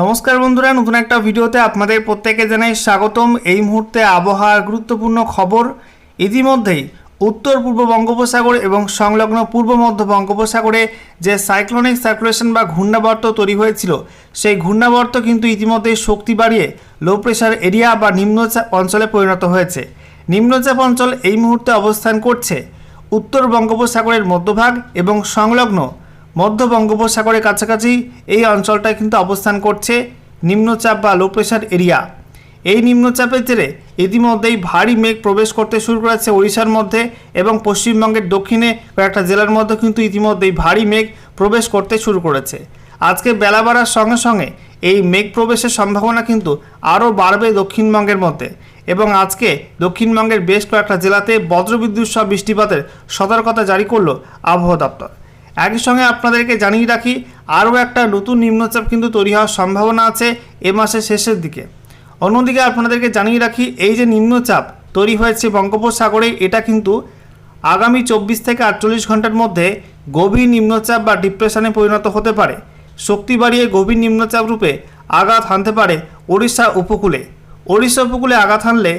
নমস্কার বন্ধুরা, নতুন একটা ভিডিওতে আপনাদের প্রত্যেকে জানাই স্বাগতম। এই মুহূর্তে আবহাওয়ার গুরুত্বপূর্ণ খবর, ইতিমধ্যেই উত্তর পূর্ব বঙ্গোপসাগর এবং সংলগ্ন পূর্ব মধ্য বঙ্গোপসাগরে যে সাইক্লোনিক সার্কুলেশন বা ঘূর্ণাবর্ত তৈরি হয়েছিল, সেই ঘূর্ণাবর্ত কিন্তু ইতিমধ্যেই শক্তি বাড়িয়ে লো প্রেশার এরিয়া বা নিম্নচাপ অঞ্চলে পরিণত হয়েছে। নিম্নচাপ অঞ্চল এই মুহূর্তে অবস্থান করছে উত্তর বঙ্গোপসাগরের মধ্যভাগ এবং সংলগ্ন মধ্য বঙ্গোপসাগরের কাছাকাছি এই অঞ্চলটায় কিন্তু অবস্থান করছে নিম্নচাপ বা লো প্রেশার এরিয়া এই নিম্নচাপের জেরে ইতিমধ্যেই ভারী মেঘ প্রবেশ করতে শুরু করেছে ওড়িশার মধ্যে এবং পশ্চিমবঙ্গের দক্ষিণে কয়েকটা জেলার মধ্যে কিন্তু ইতিমধ্যেই ভারী মেঘ প্রবেশ করতে শুরু করেছে। আজকে বেলা বাড়ার সঙ্গে সঙ্গে এই মেঘ প্রবেশের সম্ভাবনা কিন্তু আরও বাড়বে দক্ষিণবঙ্গের মধ্যে এবং আজকে দক্ষিণবঙ্গের বেশ কয়েকটা জেলাতে বজ্রবিদ্যুৎ সহ বৃষ্টিপাতের সতর্কতা জারি করল আবহাওয়া দপ্তর। একই সঙ্গে আপনাদেরকে জানিয়ে রাখি, আরও একটা নতুন নিম্নচাপ কিন্তু তৈরি হওয়ার সম্ভাবনা আছে এ মাসের শেষের দিকে। অন্যদিকে আপনাদেরকে জানিয়ে রাখি, এই যে নিম্নচাপ তৈরি হয়েছে বঙ্গোপসাগরে, এটা কিন্তু আগামী চব্বিশ থেকে আটচল্লিশ ঘণ্টার মধ্যে গভীর নিম্নচাপ বা ডিপ্রেশনে পরিণত হতে পারে। শক্তি বাড়িয়ে গভীর নিম্নচাপ রূপে আঘাত হানতে পারে ওড়িশা উপকূলে। ওড়িশা উপকূলে আঘাত হানলে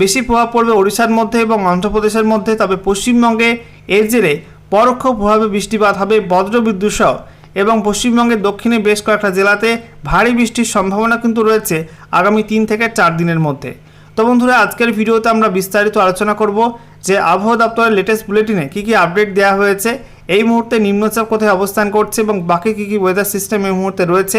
বেশি প্রভাব পড়বে ওড়িশার মধ্যে এবং অন্ধ্রপ্রদেশের মধ্যে, তবে পশ্চিমবঙ্গে এর জেরে পরোক্ষ প্রভাবে বৃষ্টিপাত হবে বজ্রবিদ্যুৎ সহ এবং পশ্চিমবঙ্গের দক্ষিণে বেশ কয়েকটা জেলাতে ভারী বৃষ্টির সম্ভাবনা কিন্তু রয়েছে আগামী তিন থেকে চার দিনের মধ্যে। তো বন্ধুরা, আজকের ভিডিওতে আমরা বিস্তারিত আলোচনা করব যে আবহাওয়া দপ্তরের লেটেস্ট বুলেটিনে কী কী আপডেট দেওয়া হয়েছে, এই মুহূর্তে নিম্নচাপ কোথায় অবস্থান করছে এবং বাকি কী কী ওয়েদার সিস্টেম এই মুহূর্তে রয়েছে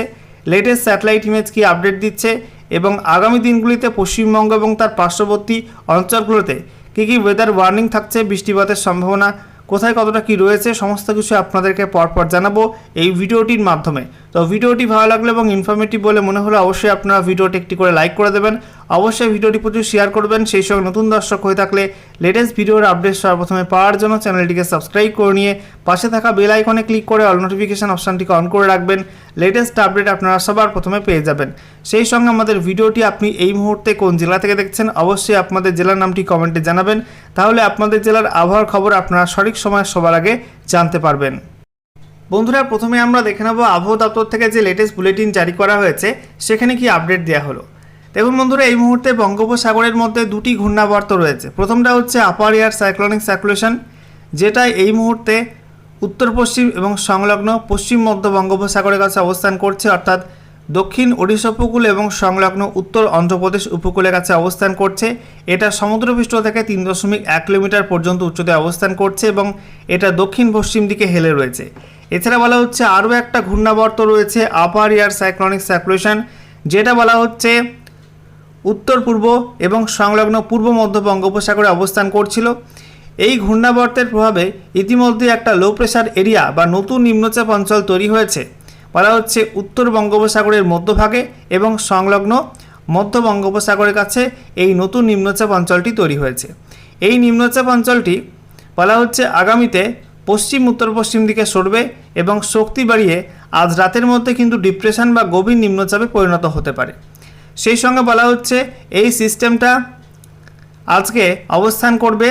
লেটেস্ট স্যাটেলাইট ইমেজ কী আপডেট দিচ্ছে এবং আগামী দিনগুলিতে পশ্চিমবঙ্গ এবং তার পার্শ্ববর্তী অঞ্চলগুলোতে কী কী ওয়েদার ওয়ার্নিং থাকছে, বৃষ্টিপাতের সম্ভাবনা কোথায় কতটা কি রয়েছে, সমস্ত কিছু আপনাদেরকে পরপর জানাব এই ভিডিওটির মাধ্যমে। তো ভিডিওটি ভালো লাগল এবং ইনফরমেটিভ বলে মনে হলে অবশ্যই আপনারা ভিডিওটি একটি করে লাইক করে দেবেন। অবশ্যই ভিডিওটি প্রচুর শেয়ার করবেন। সেই সঙ্গে নতুন দর্শক হয়ে থাকলে লেটেস্ট ভিডিওর আপডেট সর্বপ্রথমে পাওয়ার জন্য চ্যানেলটিকে সাবস্ক্রাইব করে নিয়ে পাশে থাকা বেল আইকনে ক্লিক করে অল নোটিফিকেশান অপশানটিকে অন করে রাখবেন। লেটেস্ট আপডেট আপনারা সবার প্রথমে পেয়ে যাবেন। সেই সঙ্গে আমাদের ভিডিওটি আপনি এই মুহূর্তে কোন জেলা থেকে দেখছেন অবশ্যই আপনাদের জেলার নামটি কমেন্টে জানাবেন। তাহলে আপনাদের জেলার আবহাওয়ার খবর আপনারা সঠিক সময় সবার আগে জানতে পারবেন। বন্ধুরা, প্রথমে আমরা দেখে নেব আবহাওয়া দপ্তর থেকে যে লেটেস্ট বুলেটিন জারি করা হয়েছে, সেখানে কি আপডেট দেওয়া হলো। দেখুন বন্ধুরা, এই মুহূর্তে বঙ্গোপসাগরের মধ্যে দুটি ঘূর্ণাবর্ত রয়েছে। প্রথমটা হচ্ছে আপার এয়ার সাইক্লোনিক সার্কুলেশন, যেটা এই মুহূর্তে উত্তর পশ্চিম এবং সংলগ্ন পশ্চিম মধ্য বঙ্গোপসাগরের কাছে অবস্থান করছে, অর্থাৎ দক্ষিণ ওড়িশা উপকূল এবং সংলগ্ন উত্তর অন্ধ্রপ্রদেশ উপকূলের কাছে অবস্থান করছে। এটা সমুদ্রপৃষ্ঠ থেকে তিন দশমিক এক কিলোমিটার পর্যন্ত উচ্চতায় অবস্থান করছে এবং এটা দক্ষিণ পশ্চিম দিকে হেলে রয়েছে। এছাড়া বলা হচ্ছে আরও একটা ঘূর্ণাবর্ত রয়েছে, আপার এয়ার সাইক্লনিক সার্কুলেশন, যেটা বলা হচ্ছে উত্তর পূর্ব এবং সংলগ্ন পূর্ব মধ্য বঙ্গোপসাগরে অবস্থান করছিল। এই ঘূর্ণাবর্তের প্রভাবে ইতিমধ্যে একটা লো প্রেশার এরিয়া বা নতুন নিম্নচাপ অঞ্চল তৈরি হয়েছে। বলা হচ্ছে উত্তর বঙ্গোপসাগরের মধ্যভাগে এবং সংলগ্ন মধ্য বঙ্গোপসাগরের কাছে এই নতুন নিম্নচাপ অঞ্চলটি তৈরি হয়েছে। এই নিম্নচাপ অঞ্চলটি বলা হচ্ছে আগামীতে পশ্চিম, উত্তর পশ্চিম দিকে সরবে এবং শক্তি বাড়িয়ে আজ রাতের মধ্যে কিন্তু ডিপ্রেশন বা গভীর নিম্নচাপে পরিণত হতে পারে। সেই সঙ্গে বলা হচ্ছে, এই সিস্টেমটা আজকে অবস্থান করবে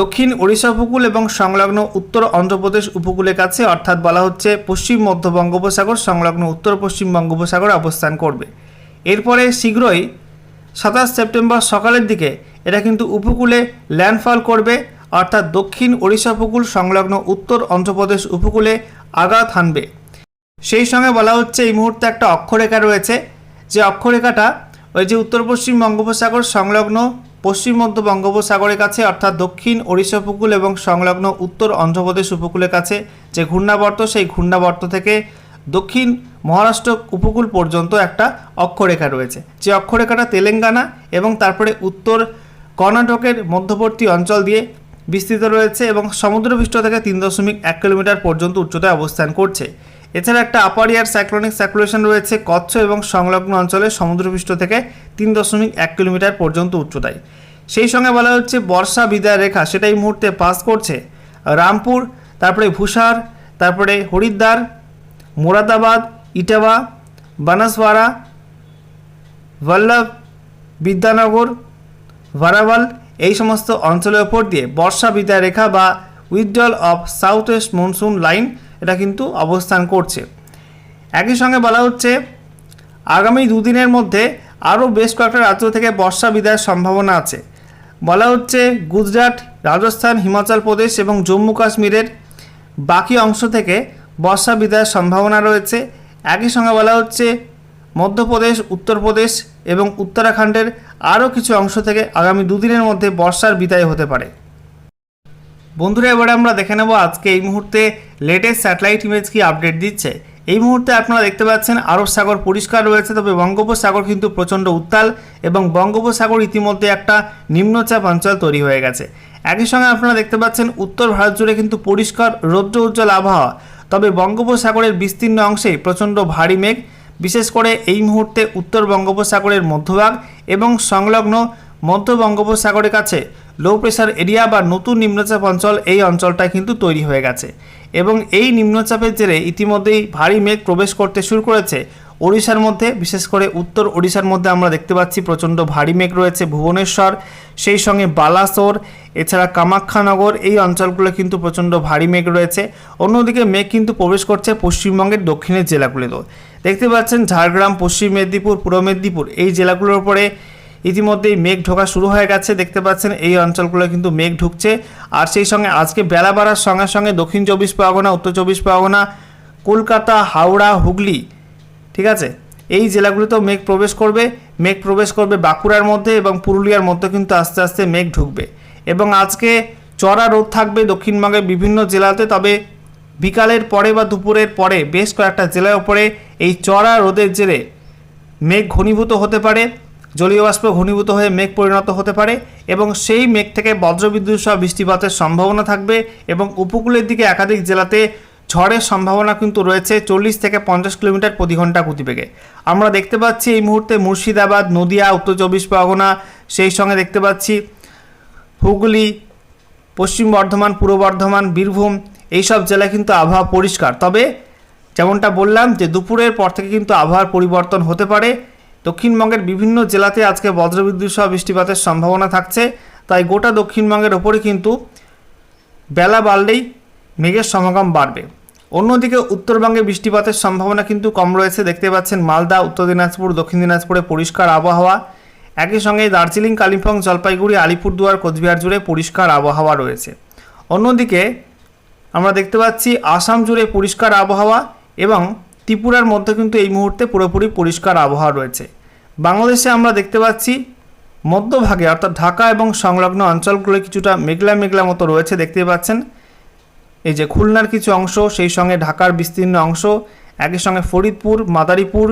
দক্ষিণ ওড়িশা উপকূল এবং সংলগ্ন উত্তর অন্ধ্রপ্রদেশ উপকূলের কাছে, অর্থাৎ বলা হচ্ছে পশ্চিম মধ্য বঙ্গোপসাগর, সংলগ্ন উত্তর পশ্চিম বঙ্গোপসাগর অবস্থান করবে। এরপরে শীঘ্রই সাতাশ সেপ্টেম্বর সকালের দিকে এটা কিন্তু উপকূলে ল্যান্ডফল করবে, অর্থাৎ দক্ষিণ ওড়িশা উপকূল, সংলগ্ন উত্তর অন্ধ্রপ্রদেশ উপকূলে আঘাত হানবে। সেই সঙ্গে বলা হচ্ছে, এই মুহূর্তে একটা অক্ষরেখা রয়েছে যে অক্ষরেখাটা ওই যে উত্তর পশ্চিম বঙ্গোপসাগর সংলগ্ন পশ্চিম মধ্য বঙ্গোপসাগরের কাছে, অর্থাৎ দক্ষিণ ওড়িশা উপকূল এবং সংলগ্ন উত্তর অন্ধ্রপ্রদেশ উপকূলের কাছে, যে ঘূর্ণাবর্ত, সেই ঘূর্ণাবর্ত থেকে দক্ষিণ মহারাষ্ট্র উপকূল পর্যন্ত একটা অক্ষরেখা রয়েছে। যে অক্ষরেখাটা তেলেঙ্গানা এবং তারপরে উত্তর কর্ণাটকের মধ্যবর্তী অঞ্চল দিয়ে বিস্তৃত রয়েছে এবং সমুদ্রপৃষ্ঠ থেকে তিন দশমিক এক কিলোমিটার পর্যন্ত উচ্চতায় অবস্থান করছে। এছাড়া একটা আপার এয়ার সাইক্লোনিক সার্কুলেশন রয়েছে কচ্ছ এবং সংলগ্ন অঞ্চলে সমুদ্রপৃষ্ঠ থেকে তিন দশমিক এক কিলোমিটার পর্যন্ত উচ্চতায়। সেই সঙ্গে বলা হচ্ছে বর্ষা বিদায় রেখা, সেটা এই মুহূর্তে পাস করছে রামপুর, তারপরে ভূষার তারপরে হরিদ্বার, মোরাদাবাদ, ইটাবা বানাসওয়ারা বল্লভ, বিদ্যানগর ভারাভাল এই সমস্ত অঞ্চলের ওপর দিয়ে বর্ষা বিদায় রেখা বা withdrawal of south west monsoon line এটা কিন্তু অবস্থান করছে। একই সঙ্গে বলা হচ্ছে, আগামী দুদিনের মধ্যে আরও বেশ কয়েকটা রাজ্য থেকে বর্ষা বিদায়ের সম্ভাবনা আছে। বলা হচ্ছে, গুজরাট, রাজস্থান, হিমাচল প্রদেশ এবং জম্মু কাশ্মীরের বাকি অংশ থেকে বর্ষা বিদায়ের সম্ভাবনা রয়েছে। একই সঙ্গে বলা হচ্ছে, মধ্যপ্রদেশ, উত্তরপ্রদেশ এবং উত্তরাখণ্ডের আরও কিছু অংশ থেকে আগামী দুদিনের মধ্যে বর্ষার বিদায় হতে পারে। বন্ধুরা, এবারে আমরা দেখে নেব আজকে এই মুহূর্তে লেটেস্ট স্যাটেলাইট ইমেজ কি আপডেট দিচ্ছে। এই মুহূর্তে আপনারা দেখতে পাচ্ছেন আরব সাগর পরিষ্কার রয়েছে, তবে বঙ্গোপসাগর কিন্তু প্রচণ্ড উত্তাল এবং বঙ্গোপসাগর ইতিমধ্যে একটা নিম্নচাপ অঞ্চল তৈরি হয়ে গেছে। একই সঙ্গে আপনারা দেখতে পাচ্ছেন উত্তর ভারত জুড়ে কিন্তু পরিষ্কার রৌদ্র উজ্জ্বল আবহাওয়া, তবে বঙ্গোপসাগরের বিস্তীর্ণ অংশে প্রচণ্ড ভারী মেঘ। বিশেষ করে এই মুহূর্তে উত্তর বঙ্গোপসাগরের মধ্যভাগ এবং সংলগ্ন মধ্য বঙ্গোপসাগরের কাছে লো প্রেশার এরিয়া বা নতুন নিম্নচাপ অঞ্চল এই অঞ্চলটায় কিন্তু তৈরি হয়ে গেছে। এবং এই নিম্নচাপের জেরে ইতিমধ্যেই ভারী মেঘ প্রবেশ করতে শুরু করেছে ওড়িশার মধ্যে। বিশেষ করে উত্তর ওড়িশার মধ্যে আমরা দেখতে পাচ্ছি প্রচণ্ড ভারী মেঘ রয়েছে ভুবনেশ্বর, সেই সঙ্গে বালাসোর, এছাড়া কামাখ্যানগর, এই অঞ্চলগুলো কিন্তু প্রচণ্ড ভারী মেঘ রয়েছে। অন্যদিকে মেঘ কিন্তু প্রবেশ করছে পশ্চিমবঙ্গের দক্ষিণের জেলাগুলিতেও। দেখতে পাচ্ছেন ঝাড়গ্রাম, পশ্চিম মেদিনীপুর, পূর্ব মেদিনীপুর, এই জেলাগুলোর উপরে ইতিমধ্যেই মেঘ ঢোকা শুরু হয়ে গেছে, দেখতে পাচ্ছেন এই অঞ্চলগুলো কিন্তু মেঘ ঢুকছে। আর সেই সঙ্গে আজকে বেলা বাড়ার সঙ্গে সঙ্গে দক্ষিণ চব্বিশ পরগনা, উত্তর চব্বিশ পরগনা, কলকাতা, হাওড়া, হুগলি, ঠিক আছে? এই জেলাগুলিতেও মেঘ প্রবেশ করবে। মেঘ প্রবেশ করবে বাঁকুড়ার মধ্যে এবং পুরুলিয়ার মধ্যে কিন্তু আস্তে আস্তে মেঘ ঢুকবে। এবং আজকে চড়া রোদ থাকবে দক্ষিণবঙ্গের বিভিন্ন জেলাতে, তবে বিকালের পরে বা দুপুরের পরে বেশ কয়েকটা জেলার উপরে এই চড়া রোদের জেরে মেঘ ঘনীভূত হতে পারে। জলীয় বাষ্প ঘনীভূত হয়ে মেঘ পরিণত হতে পারে এবং সেই মেঘ থেকে বজ্রবিদ্যুৎ সহ বৃষ্টিপাতের সম্ভাবনা থাকবে এবং উপকূলের দিকে একাধিক জেলাতে ঝড়ের সম্ভাবনা কিন্তু রয়েছে চল্লিশ থেকে পঞ্চাশ কিলোমিটার প্রতি ঘণ্টা গতিবেগে। আমরা দেখতে পাচ্ছি এই মুহূর্তে মুর্শিদাবাদ, নদিয়া, উত্তর চব্বিশ পরগনা, সেই সঙ্গে দেখতে পাচ্ছি হুগলি, পশ্চিম বর্ধমান, পূর্ব বর্ধমান, বীরভূম, এইসব জেলায় কিন্তু আবহাওয়া পরিষ্কার। তবে যেমনটা বললাম যে দুপুরের পর থেকে কিন্তু আবহাওয়ার পরিবর্তন হতে পারে। দক্ষিণবঙ্গের বিভিন্ন জেলাতে আজকে বজ্রবিদ্যুৎ সহ বৃষ্টিপাতের সম্ভাবনা থাকছে। তাই গোটা দক্ষিণবঙ্গের ওপরে কিন্তু বেলা বাড়লেই মেঘের সমাগম বাড়বে। অন্যদিকে উত্তরবঙ্গে বৃষ্টিপাতের সম্ভাবনা কিন্তু কম রয়েছে। দেখতে পাচ্ছেন মালদা, উত্তর দিনাজপুর, দক্ষিণ দিনাজপুরে পরিষ্কার আবহাওয়া। একই সঙ্গে দার্জিলিং, কালিম্পং, জলপাইগুড়ি, আলিপুরদুয়ার, কোচবিহার জুড়ে পরিষ্কার আবহাওয়া রয়েছে। অন্যদিকে আমরা দেখতে পাচ্ছি আসাম জুড়ে পরিষ্কার আবহাওয়া এবং ত্রিপুরার মধ্যে কিন্তু এই মুহূর্তে পুরোপুরি পরিষ্কার আবহাওয়া রয়েছে। বাংলাদেশে আমরা দেখতে পাচ্ছি, মধ্যভাগে অর্থাৎ ঢাকা এবং সংলগ্ন অঞ্চলগুলো কিছুটা মেঘলা মেঘলা মতো রয়েছে, দেখতে পাচ্ছেন। এই যে খুলনার কিছু অংশ, সেই সঙ্গে ঢাকার বিস্তীর্ণ অংশ, একই সঙ্গে ফরিদপুর, মাদারীপুর,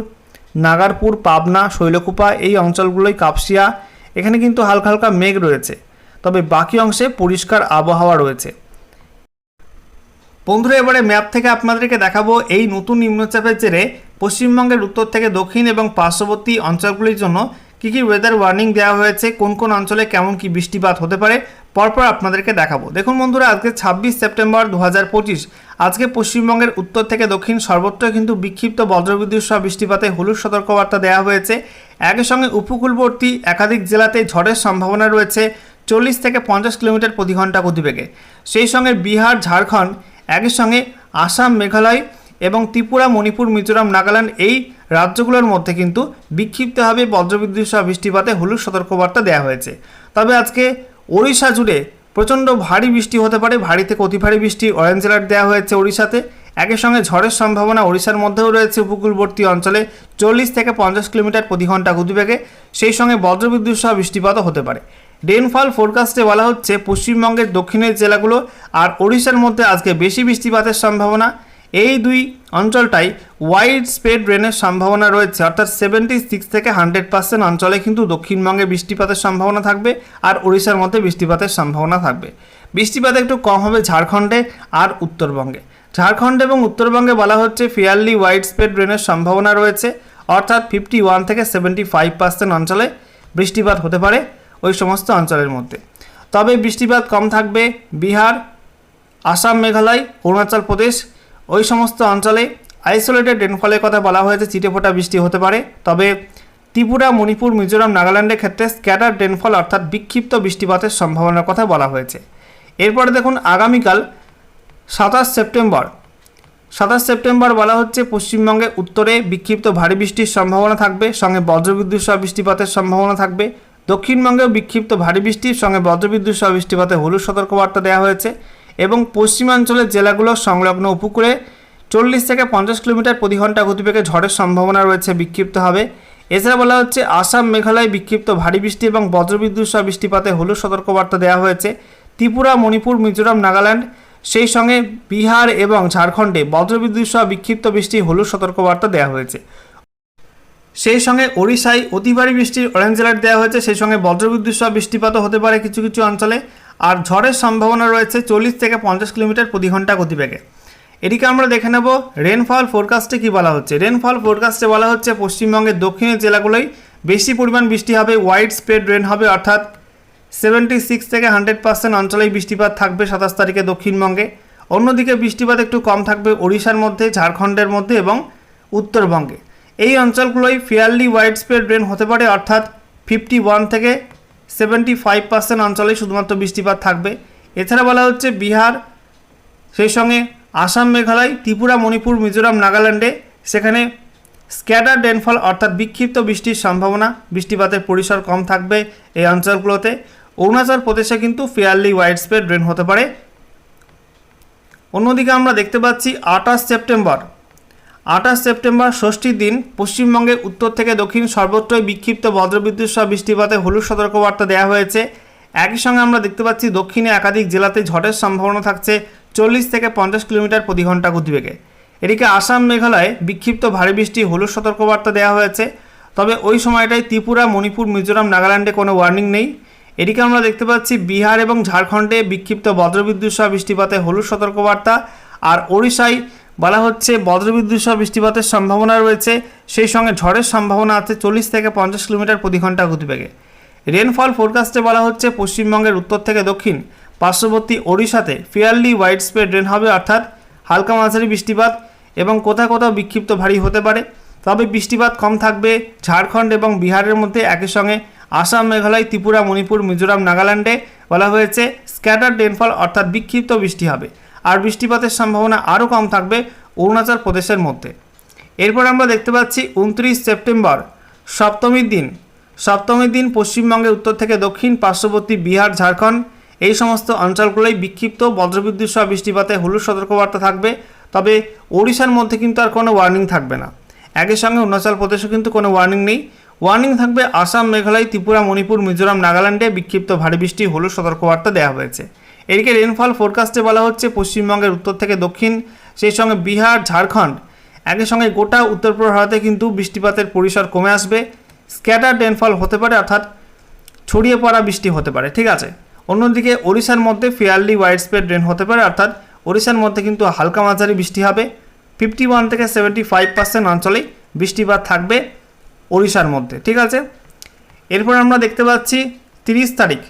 নাগারপুর, পাবনা, শৈলকুপা, এই অঞ্চলগুলোই কাপসিয়া। এখানে কিন্তু হালকা হালকা মেঘ রয়েছে। তবে বাকি অংশে পরিষ্কার আবহাওয়া রয়েছে। বন্ধুরা, এবারে ম্যাপ থেকে আপনাদেরকে দেখাবো এই নতুন নিম্নচাপের জেরে পশ্চিমবঙ্গের উত্তর থেকে দক্ষিণ এবং পার্শ্ববর্তী অঞ্চলগুলির জন্য কী কী ওয়েদার ওয়ার্নিং দেওয়া হয়েছে, কোন কোন অঞ্চলে কেমন কি বৃষ্টিপাত হতে পারে, পরপর আপনাদেরকে দেখাবো। দেখুন বন্ধুরা, আজকে ছাব্বিশ সেপ্টেম্বর দু হাজার পঁচিশ। আজকে পশ্চিমবঙ্গের উত্তর থেকে দক্ষিণ সর্বত্র কিন্তু বিক্ষিপ্ত বজ্রবিদ্যুৎ সহ বৃষ্টিপাতে হলুদ সতর্কবার্তা দেওয়া হয়েছে। একই সঙ্গে উপকূলবর্তী একাধিক জেলাতে ঝড়ের সম্ভাবনা রয়েছে, চল্লিশ থেকে পঞ্চাশ কিলোমিটার প্রতি ঘণ্টা গতিবেগে। সেই সঙ্গে বিহার, ঝাড়খণ্ড একই সঙ্গে আসাম, মেঘালয় এবং ত্রিপুরা, মণিপুর, মিজোরাম, নাগাল্যান্ড এই রাজ্যগুলোর মধ্যে কিন্তু বিক্ষিপ্তভাবে বজ্রবিদ্যুৎ সহ বৃষ্টিপাতে হলুদ সতর্কবার্তা দেওয়া হয়েছে। তবে আজকে ওড়িশা জুড়ে প্রচণ্ড ভারী বৃষ্টি হতে পারে। ভারী থেকে অতি ভারী বৃষ্টি অরেঞ্জ অ্যালার্ট দেওয়া হয়েছে ওড়িশাতে। একই সঙ্গে ঝড়ের সম্ভাবনা ওড়িশার মধ্যেও রয়েছে। উপকূলবর্তী অঞ্চলে চল্লিশ থেকে পঞ্চাশ কিলোমিটার প্রতি ঘণ্টা গতিবেগে সেই সঙ্গে বজ্রবিদ্যুৎ সহ বৃষ্টিপাতও হতে পারে। রেনফল ফোরকাস্টে বলা হচ্ছে পশ্চিমবঙ্গের দক্ষিণের জেলাগুলো আর ওড়িশার মধ্যে আজকে বেশি বৃষ্টিপাতের সম্ভাবনা। এই দুই অঞ্চলটাই ওয়াইড স্প্রেড রেনের সম্ভাবনা রয়েছে। অর্থাৎ সেভেন্টি সিক্স থেকে হান্ড্রেড পার্সেন্ট অঞ্চলে কিন্তু দক্ষিণবঙ্গে বৃষ্টিপাতের সম্ভাবনা থাকবে আর ওড়িশার মধ্যে বৃষ্টিপাতের সম্ভাবনা থাকবে। বৃষ্টিপাত একটু কম হবে ঝাড়খণ্ডে আর উত্তরবঙ্গে। ঝাড়খণ্ড এবং উত্তরবঙ্গে বলা হচ্ছে ফেয়ারলি ওয়াইড স্প্রেড রেনের সম্ভাবনা রয়েছে। অর্থাৎ ফিফটি ওয়ান থেকে সেভেন্টি ফাইভ পার্সেন্ট অঞ্চলে বৃষ্টিপাত হতে পারে। ওই সমস্ত অঞ্চলের মধ্যে। তবে বৃষ্টিপাত কম থাকবে বিহার, আসাম, মেঘালয়, অরুণাচল প্রদেশ। ওই সমস্ত অঞ্চলে আইসোলেটেড রেনফলের কথা বলা হয়েছে চিটেফোঁটা বৃষ্টি হতে পারে। তবে ত্রিপুরা, মণিপুর, মিজোরাম, নাগাল্যান্ডের ক্ষেত্রে স্ক্যাটার রেনফল অর্থাৎ বিক্ষিপ্ত বৃষ্টিপাতের সম্ভাবনার কথা বলা হয়েছে। এরপরে দেখুন, আগামীকাল সাতাশ সেপ্টেম্বর। সাতাশ সেপ্টেম্বর বলা হচ্ছে পশ্চিমবঙ্গে উত্তরে বিক্ষিপ্ত ভারী বৃষ্টির সম্ভাবনা থাকবে, সঙ্গে বজ্রবিদ্যুৎ সহ বৃষ্টিপাতের সম্ভাবনা থাকবে। দক্ষিণবঙ্গেও বিক্ষিপ্ত ভারী বৃষ্টির সঙ্গে বজ্রবিদ্যুৎ সহ বৃষ্টিপাতে হলুদ সতর্কবার্তা দেওয়া হয়েছে এবং পশ্চিমাঞ্চলের জেলাগুলোর সংলগ্ন উপকূলে চল্লিশ থেকে পঞ্চাশ কিলোমিটার প্রতি ঘণ্টা গতিবেগে ঝড়ের সম্ভাবনা রয়েছে, বিক্ষিপ্ত হবে। এছাড়া বলা হচ্ছে, আসাম, মেঘালয় বিক্ষিপ্ত ভারী বৃষ্টি এবং বজ্রবিদ্যুৎ সহ বৃষ্টিপাতে হলুদ সতর্কবার্তা দেওয়া হয়েছে। ত্রিপুরা, মণিপুর, মিজোরাম, নাগাল্যান্ড, সেই সঙ্গে বিহার এবং ঝাড়খণ্ডে বজ্রবিদ্যুৎ সহ বিক্ষিপ্ত বৃষ্টি, হলুদ সতর্কবার্তা দেওয়া হয়েছে। সেই সঙ্গে ওড়িশায় অতি ভারী বৃষ্টির অরেঞ্জ অ্যালার্ট দেওয়া হয়েছে, সেই সঙ্গে বজ্রবিদ্যুৎ সহ বৃষ্টিপাতও হতে পারে কিছু কিছু অঞ্চলে। আর ঝড়ের সম্ভাবনা রয়েছে চল্লিশ থেকে পঞ্চাশ কিলোমিটার প্রতি ঘণ্টা গতিবেগে। এদিকে আমরা দেখে নেব রেনফল ফোরকাস্টে কী বলা হচ্ছে। রেনফল ফোরকাস্টে বলা হচ্ছে পশ্চিমবঙ্গের দক্ষিণের জেলাগুলোই বেশি পরিমাণ বৃষ্টি হবে ওয়াইড স্প্রেড রেন হবে, অর্থাৎ সেভেন্টি সিক্স থেকে হান্ড্রেড পার্সেন্ট অঞ্চলেই বৃষ্টিপাত থাকবে সাতাশ তারিখে দক্ষিণবঙ্গে। অন্যদিকে বৃষ্টিপাত একটু কম থাকবে ওড়িশার মধ্যে, ঝাড়খণ্ডের মধ্যে এবং উত্তরবঙ্গে। এই অঞ্চলগুলোই ফেয়ারলি ওয়াইড স্প্রেড রেন হতে পারে, অর্থাৎ ফিফটি ওয়ান থেকে সেভেন্টি ফাইভ পার্সেন্ট অঞ্চলেই শুধুমাত্র বৃষ্টিপাত থাকবে। এছাড়া বলা হচ্ছে বিহার, সেই সঙ্গে আসাম, মেঘালয়, ত্রিপুরা, মণিপুর, মিজোরাম, নাগাল্যান্ডে সেখানে স্ক্যাটার ডেনফল অর্থাৎ বিক্ষিপ্ত বৃষ্টির সম্ভাবনা, বৃষ্টিপাতের পরিসর কম থাকবে এই অঞ্চলগুলোতে। অরুণাচল প্রদেশে কিন্তু ফেয়ারলি ওয়াইড স্প্রেড রেন হতে পারে। অন্যদিকে আমরা দেখতে পাচ্ছি আঠাশ সেপ্টেম্বর আঠাশ সেপ্টেম্বর ষষ্ঠীর দিন পশ্চিমবঙ্গের উত্তর থেকে দক্ষিণ সর্বত্রই বিক্ষিপ্ত বজ্রবিদ্যুৎ সহ বৃষ্টিপাতে হলুদ সতর্কবার্তা দেওয়া হয়েছে। একই সঙ্গে আমরা দেখতে পাচ্ছি দক্ষিণে একাধিক জেলাতে ঝড়ের সম্ভাবনা থাকছে চল্লিশ থেকে পঞ্চাশ কিলোমিটার প্রতি ঘণ্টা গতিবেগে। এদিকে আসাম মেঘালয়ে বিক্ষিপ্ত ভারী বৃষ্টি, হলুদ সতর্কবার্তা দেওয়া হয়েছে। তবে ওই সময়টায় ত্রিপুরা, মণিপুর, মিজোরাম, নাগাল্যান্ডে কোনো ওয়ার্নিং নেই। এদিকে আমরা দেখতে পাচ্ছি বিহার এবং ঝাড়খণ্ডে বিক্ষিপ্ত বজ্রবিদ্যুৎ সহ বৃষ্টিপাতে হলুদ সতর্কবার্তা। আর ওড়িশায় বলা হচ্ছে বজ্রবিদ্যুৎ সহ বৃষ্টিপাতের সম্ভাবনা রয়েছে। সেই সঙ্গে ঝড়ের সম্ভাবনা আছে চল্লিশ থেকে পঞ্চাশ কিলোমিটার প্রতি ঘণ্টা গতিবেগে। রেনফল ফোরকাস্টে বলা হচ্ছে পশ্চিমবঙ্গের উত্তর থেকে দক্ষিণ, পার্শ্ববর্তী ওড়িশাতে ফেয়ারলি ওয়াইড স্প্রেড রেন হবে অর্থাৎ হালকা মাঝারি বৃষ্টিপাত এবং কোথাও কোথাও বিক্ষিপ্ত ভারী হতে পারে। তবে বৃষ্টিপাত কম থাকবে ঝাড়খণ্ড এবং বিহারের মধ্যে। একই সঙ্গে আসাম, মেঘালয়, ত্রিপুরা, মণিপুর, মিজোরাম, নাগাল্যান্ডে বলা হয়েছে স্ক্যাটার রেনফল অর্থাৎ বিক্ষিপ্ত বৃষ্টি হবে। আর বৃষ্টিপাতের সম্ভাবনা আরও কম থাকবে অরুণাচল প্রদেশের মধ্যে। এরপর আমরা দেখতে পাচ্ছি উনত্রিশ সেপ্টেম্বর, সপ্তমীর দিন। সপ্তমীর দিন পশ্চিমবঙ্গের উত্তর থেকে দক্ষিণ, পার্শ্ববর্তী বিহার, ঝাড়খণ্ড এই সমস্ত অঞ্চলগুলোই বিক্ষিপ্ত বজ্রবিদ্যুৎ সহ বৃষ্টিপাতে হলুদ সতর্কবার্তা থাকবে। তবে ওড়িশার মধ্যে কিন্তু আর কোনো ওয়ার্নিং থাকবে না। একই সঙ্গে অরুণাচল প্রদেশও কিন্তু কোনো ওয়ার্নিং নেই। ওয়ার্নিং থাকবে আসাম, মেঘালয়, ত্রিপুরা, মণিপুর, মিজোরাম, নাগাল্যান্ডে বিক্ষিপ্ত ভারী বৃষ্টি, হলুদ সতর্কবার্তা দেওয়া হয়েছে। এদিকে রেনফল ফোরকাস্টে বলা হচ্ছে পশ্চিমবঙ্গের উত্তর থেকে দক্ষিণ, সেই সঙ্গে বিহার, ঝাড়খণ্ড। একই সঙ্গে গোটা উত্তর পূর্ব ভারতে কিন্তু বৃষ্টিপাতের পরিসর কমে আসবে। স্ক্যাটার রেনফল হতে পারে, অর্থাৎ ছড়িয়ে পড়া বৃষ্টি হতে পারে, ঠিক আছে? অন্যদিকে ওড়িশার মধ্যে ফেয়ারলি ওয়াইড স্প্রেড রেন হতে পারে, অর্থাৎ ওড়িশার মধ্যে কিন্তু হালকা মাঝারি বৃষ্টি হবে। ফিফটি ওয়ান থেকে সেভেন্টি ফাইভ পার্সেন্ট অঞ্চলেই বৃষ্টিপাত থাকবে ওড়িশার মধ্যে, ঠিক আছে? এরপর আমরা দেখতে পাচ্ছি তিরিশ তারিখ।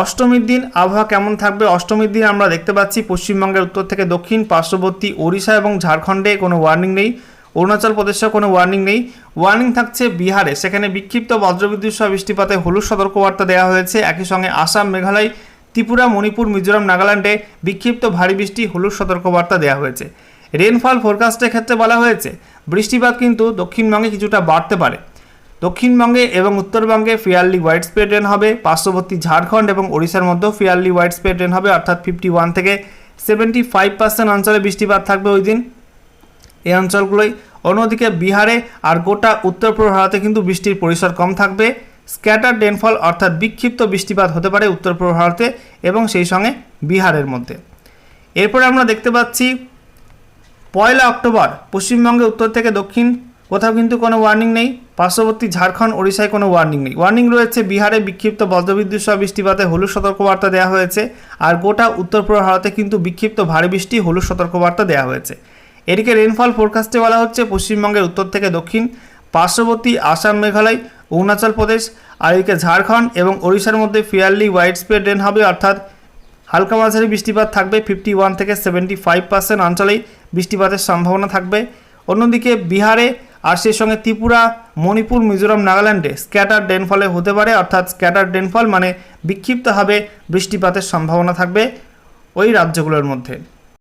অষ্টমীর দিন আবহাওয়া কেমন থাকবে? অষ্টমীর দিন আমরা দেখতে পাচ্ছি পশ্চিমবঙ্গের উত্তর থেকে দক্ষিণ, পার্শ্ববর্তী ওড়িশা এবং ঝাড়খণ্ডে কোনো ওয়ার্নিং নেই। অরুণাচল প্রদেশেও কোনো ওয়ার্নিং নেই। ওয়ার্নিং থাকছে বিহারে। সেখানে বিক্ষিপ্ত বজ্রবিদ্যুৎ সহ বৃষ্টিপাতে হলুদ সতর্কবার্তা দেওয়া হয়েছে। একই সঙ্গে আসাম, মেঘালয়, ত্রিপুরা, মণিপুর, মিজোরাম, নাগাল্যান্ডে বিক্ষিপ্ত ভারী বৃষ্টি, হলুদ সতর্কবার্তা দেওয়া হয়েছে। রেনফল ফোরকাস্টের ক্ষেত্রে বলা হয়েছে, বৃষ্টিপাত কিন্তু দক্ষিণবঙ্গে কিছুটা বাড়তে পারে। দক্ষিণবঙ্গে এবং উত্তরবঙ্গে ফিয়ারলি ওয়াইড স্প্রেড রেন হবে। পার্শ্ববর্তী ঝাড়খণ্ড এবং ওড়িশার মধ্যেও ফিয়ারলি ওয়াইড স্প্রেড রেন হবে, অর্থাৎ ফিফটি ওয়ান থেকে সেভেন্টি ফাইভ পার্সেন্ট অঞ্চলে বৃষ্টিপাত থাকবে ওই দিন। এই অঞ্চলগুলোই অন্যদিকে বিহারে আর গোটা উত্তর পূর্ব ভারতে কিন্তু বৃষ্টির পরিসর কম থাকবে। স্ক্যাটার ডেনফল অর্থাৎ বিক্ষিপ্ত বৃষ্টিপাত হতে পারে উত্তর পূর্ব ভারতে এবং সেই সঙ্গে বিহারের মধ্যে। এরপরে আমরা দেখতে পাচ্ছি, পয়লা অক্টোবর পশ্চিমবঙ্গে উত্তর থেকে দক্ষিণ কোথাও কিন্তু কোনো ওয়ার্নিং নেই। পার্শ্ববর্তী ঝাড়খণ্ড, ওড়িশায় কোনো ওয়ার্নিং নেই। ওয়ার্নিং রয়েছে, বিহারে বিক্ষিপ্ত বজ্রবিদ্যুৎ সহ বৃষ্টিপাতে হলুদ সতর্কবার্তা দেওয়া হয়েছে আর গোটা উত্তর পূর্ব ভারতে কিন্তু বিক্ষিপ্ত ভারী বৃষ্টি, হলুদ সতর্কবার্তা দেওয়া হয়েছে। এদিকে রেনফল ফোরকাস্টে বলা হচ্ছে, পশ্চিমবঙ্গের উত্তর থেকে দক্ষিণ, পার্শ্ববর্তী আসাম, মেঘালয়, অরুণাচল প্রদেশ আর এদিকে ঝাড়খণ্ড এবং ওড়িশার মধ্যে ফিয়ারলি ওয়াইড স্প্রেড রেন হবে। অর্থাৎ হালকা মাঝারি বৃষ্টিপাত থাকবে ফিফটি ওয়ান থেকে সেভেন্টি ফাইভ পার্সেন্ট অঞ্চলেই বৃষ্টিপাতের সম্ভাবনা থাকবে। অন্যদিকে বিহারে আর সেই সঙ্গে ত্রিপুরা, মণিপুর, মিজোরাম, নাগাল্যান্ডে স্ক্যাটার ডেনফলে হতে পারে, অর্থাৎ স্ক্যাটার ডেনফল মানে বিক্ষিপ্তভাবে বৃষ্টিপাতের সম্ভাবনা থাকবে ওই রাজ্যগুলোর মধ্যে।